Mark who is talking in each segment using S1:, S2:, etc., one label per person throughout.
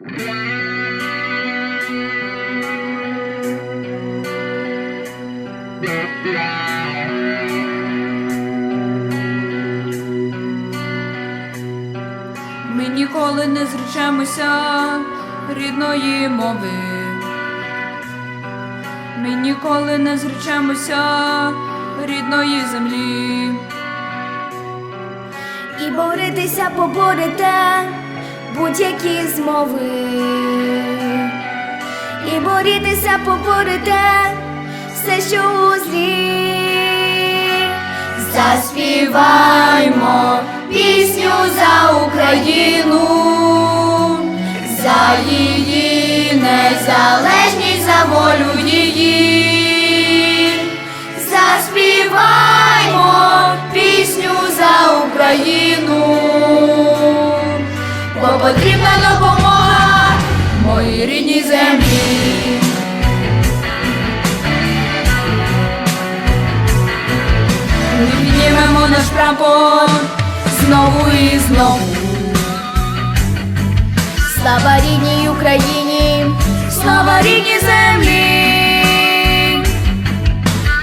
S1: Ми ніколи не зречемося рідної мови. Ми ніколи не зречемося рідної землі.
S2: І боритися поборете будь-які змови. І борітися поборете все, що у злі. Заспіваймо пісню за Україну, за її незалежність, за волю її. Заспіваймо пісню за Україну, потрібна допомога моїй рідній землі.
S1: Ми піднімемо наш прапор знову і знову.
S2: Слава рідній Україні,
S1: Слава рідній землі!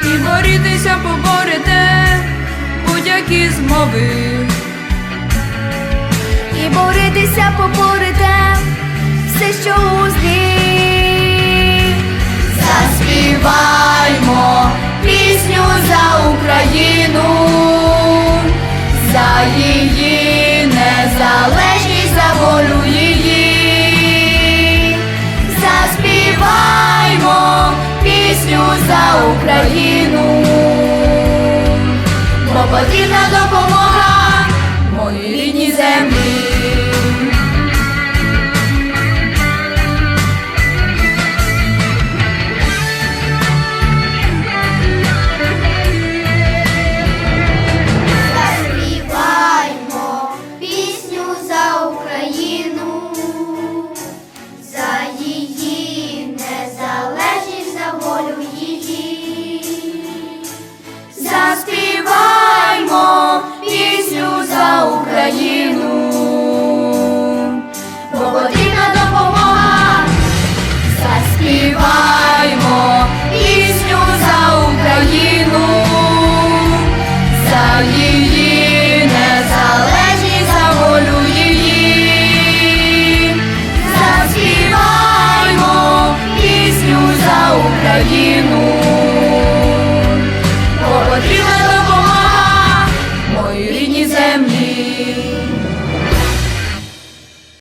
S1: І борітися поборете будь-які змови.
S2: Боритися поборете